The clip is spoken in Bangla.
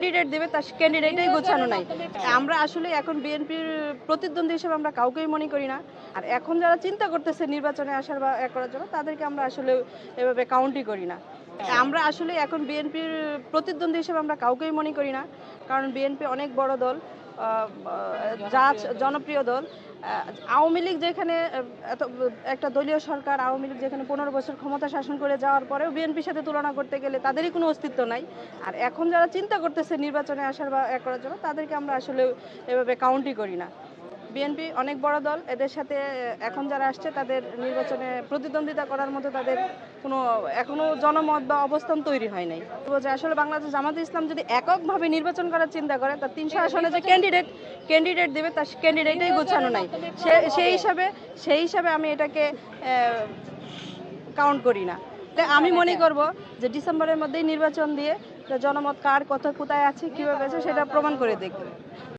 ক্যান্ডিডেট দেবে তার ক্যান্ডিডেটই গোছানো নাই। আমরা আসলে এখন বিএনপির প্রতিদ্বন্দ্বী হিসেবে আমরা কাউকেই মনে করি না। আর এখন যারা চিন্তা করতেছে নির্বাচনে আসার বা এ করার জন্য তাদেরকে আমরা আসলে এভাবে কাউন্টই করি না। আমরা আসলে এখন বিএনপির প্রতিদ্বন্দ্বী হিসেবে আমরা কাউকেই মনে করি না। কারণ বিএনপি অনেক বড় দল যা জনপ্রিয় দল। আওয়ামী লীগ যেখানে এত, একটা দলীয় সরকার আওয়ামী লীগ যেখানে পনেরো বছর ক্ষমতা শাসন করে যাওয়ার পরেও বিএনপির সাথে তুলনা করতে গেলে তাদেরই কোনো অস্তিত্ব নাই। আর এখন যারা চিন্তা করতেছে নির্বাচনে আসার বা এক করার জন্য, তাদেরকে আমরা আসলে এভাবে কাউন্টই করি না। বিএনপি অনেক বড় দল, এদের সাথে এখন যারা আসছে, তাদের নির্বাচনে প্রতিদ্বন্দ্বিতা করার মতো তাদের কোনো, এখনও জনমত বা অবস্থান তৈরি হয় নাই। যে আসলে বাংলাদেশ জামাত ইসলাম যদি এককভাবে নির্বাচন করার চিন্তা করে তার তিনশো আসনে যে ক্যান্ডিডেট ক্যান্ডিডেট দেবে তার ক্যান্ডিডেটই গোছানো নাই। সে- সেই হিসাবে সেই হিসাবে আমি এটাকে কাউন্ট করি না। আমি মনে করব যে ডিসেম্বরের মধ্যেই নির্বাচন দিয়ে জনমত কার কত কোথায় আছে, কীভাবে আছে, সেটা প্রমাণ করে দেখবে।